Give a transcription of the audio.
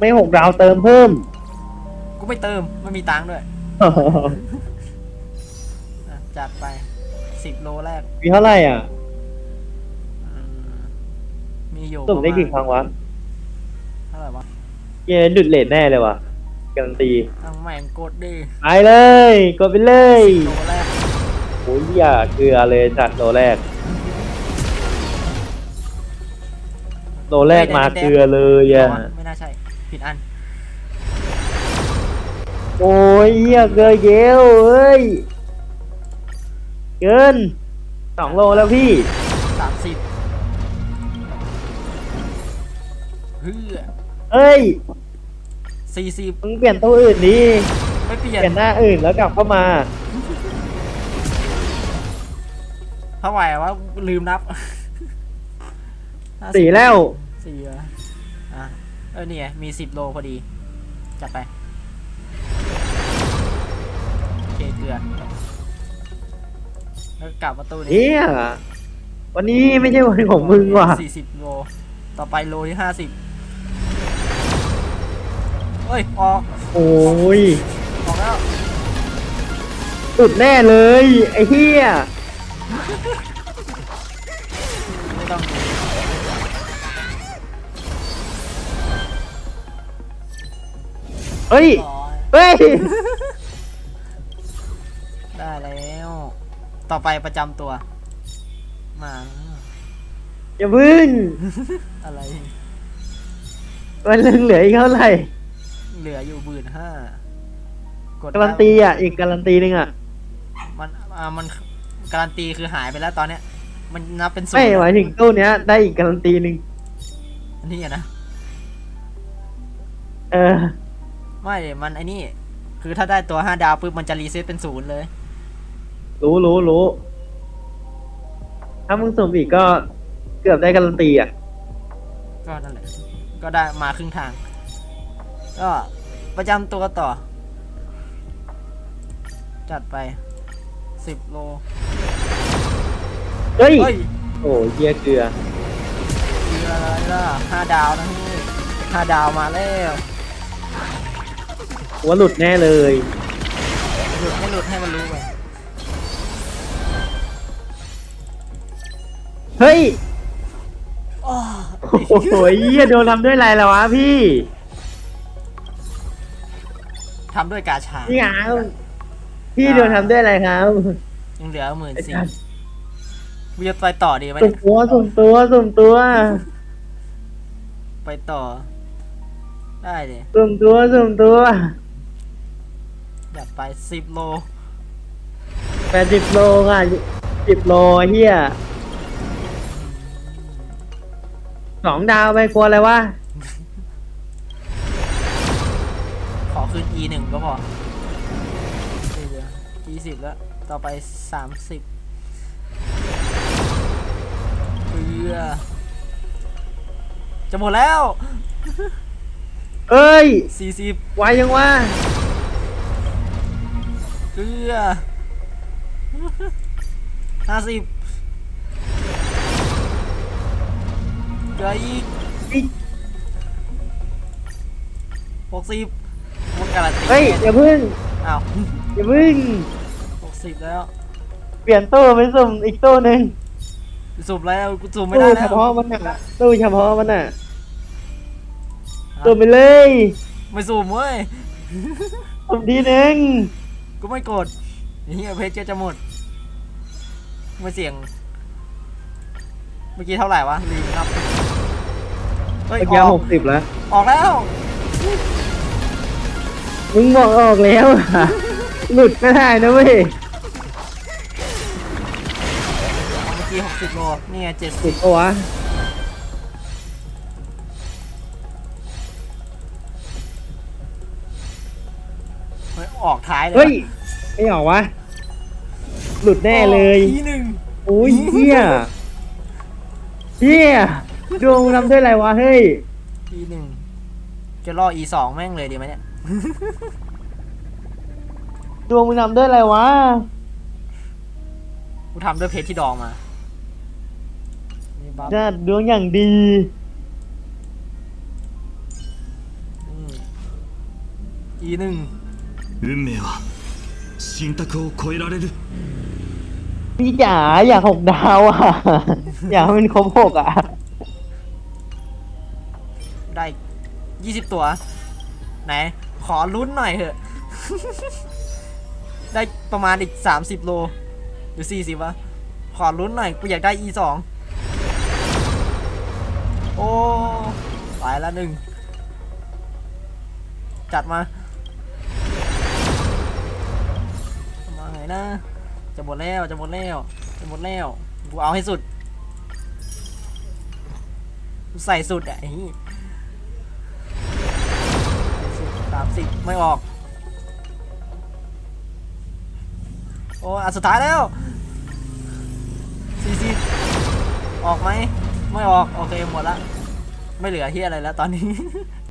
ไม่หกดาวเติมเพิ่ม กูไม่เติมไม่มีตังค์ด้วยอะจัดไปสิบโลแรกมีเท่าไหร่อะอืมมีอยู่สุ่มได้ประมาณกี่ครั้งวะเท่าไหร่วะเย้ดุดเลทแน่เลยว่ะการันตีตั้งแม่งกดดิไปเลย กดไปเลยโลแรกโอ้ยอย่าเกลือเลยจัดโลแรก โลแรกมาเกลือเลยอะวไม่น่าใช่ ผิดอัน โอ้ยเหี้ยเกลือเยลเอ้ย เกินสองโลแล้วพี่ สามสิบเฮือเอ้ย สี่สิบมึงเปลี่ยนตัวอื่นดิไม่เปลี่ยเปลี่ยนนหน้าอื่นแล้วกลับเข้ามา เท่าไหร่วะลืมนับ สี่แล้ว สี่เหรออะ เออเนี่ยมีสิบโลพอดี จัดไป โอเคเกลือแล้วกลับประตูนี้เฮียวันนี้ไม่ใช่วันของมึงว่ะสี่สิบโล ต่อไปโลที่ห้าสิบเฮ้ย ออก โอ้ย ออกแล้วสุดแน่เลย ไอ้เฮียไม่ต้องดู เฮ้ย ร้อยเฮ้ย ได้แล้ว ต่อไปประจำตัวมาอย่าพึ่งอะไร มันเหลืออีกเท่าไหร่เหลืออยู่หมื่นห้าการันตีอะ อีกการันตีหนึ่งอะ มันอ่ามันการันตีคือหายไปแล้วตอนเนี้ย มันนับเป็นศูนไม่ย์หมายถึงตู้เนี้ย ได้อีกการันตีหนึ่งอันนี่อะนะ เออ ไม่มันไอ้นี่ คือถ้าได้ตัวห้าดาวปุ๊บมันจะรีเซ็ตเป็นศูนย์เลย รู้รู้รู้ถ้ามึงสุ่มอีกก็เกือบได้การันตีอะ ก็นั่นแหละ ก็ได้มาครึ่งทาง ก็ประจำตัวต่อ จัดไปสิบโล เฮ้ย เฮ้ยโอ้ยเหี้ยเกลือ คืออะไรล่ะห้าดาวนะพี่ห้าดาวมาแล้ว หัวหลุดแน่เลย หลุดไม่หลุดให้มันรู้ไปเฮ้ย อ้อโอ้โหเหี้ยโดนทำด้วยอะไรแล้ววะพี่ทำด้วยกาชาพี่ครับพี่โดนทำด้วยอะไรครับยังเหลือหมื่นไอ้สี่สัสกูจะไปต่อดีไหมสุ่มเนี่ยตัวสุ่มตัวสุ่มตัวไปต่อ ได้เลยสุ่มตัวสุ่มตัว อยากไปสิบโลแปดสิบโลอะสิบโลเฮียสองดาวไปกลัวอะไรวะขอขึ้น e หนึ่งก็พอเหลือยี่สิบแล้ว ต่อไปสามสิบเพื่อจะหมดแล้ว เอ้ยสี่สิบไวยังวะ เกลือห้าสิบเกลืออีกอีกหกสิบหมดการันตีเฮ้ยอย่าพึ่งอ้าวอย่าพึ่งหกสิบแล้ว เปลี่ยนตู้ไปสุ่มอีกตู้หนึ่งสูบแล้วกูสูบไม่ตู้ได้เฉแล้วพาะมันอะตู้เฉพาะมันอะฮะสุ่มไปเลย ไม่สูบเว้ยสุ่มทีหนึ่ง กูไม่กดเฮียเพชรจะจะหมดไม่เสี่ยง เมื่อกี้เท่าไหร่วะลืมนับเฮ้ยเมื่อกี้ออหกกสิบแล้วออกแล้ว มึงบอกออกแล้วอะหลุดไม่ได้นะเว้ยเมื่อกี้หกสิบโลนี่ไงเจ็ดหลุสิดบปะวะ ฮ้ยออกท้ายเลยเฮ้ย ไม่ออกวะ หลุดแน่เลย ทีหนึ่งโอ้ยเฮียเฮียดวงมึงทำด้วยอะไรวะ เฮ้ย ทีหนึ่งจะรอ e สองแม่งเลยดีไหมเนี่ยดวงมึงทำด้วยอะไรวะ กูทำด้วยเพชรที่ดองมานี่บัฟน่าดวงอย่างดีนี่อีหนึ่ง 運命は信託を超えられる พี่จ๋าอยากหกดาวอ่ะ อยากให้มันครบหกอ่ะ ได้ยี่สิบตัว ไหน ขอลุ้นหน่อยเถอะ ได้ประมาณอีกสามสิบโล หรือสี่สิบวะ ขอลุ้นหน่อย กูอยากได้ e สองโอ้ไปละหนึ่ง จัดมา นะ จะหมดแล้ว จะหมดแล้ว จะหมดแล้ว กูเอาให้สุด กูใส่สุดอะไอ้สามสิบไม่ออก โอ้อันสุดท้ายแล้วสี่สิบออกไหม ไม่ออก โอเคหมดละ ไม่เหลือเฮียอะไรแล้วตอนนี้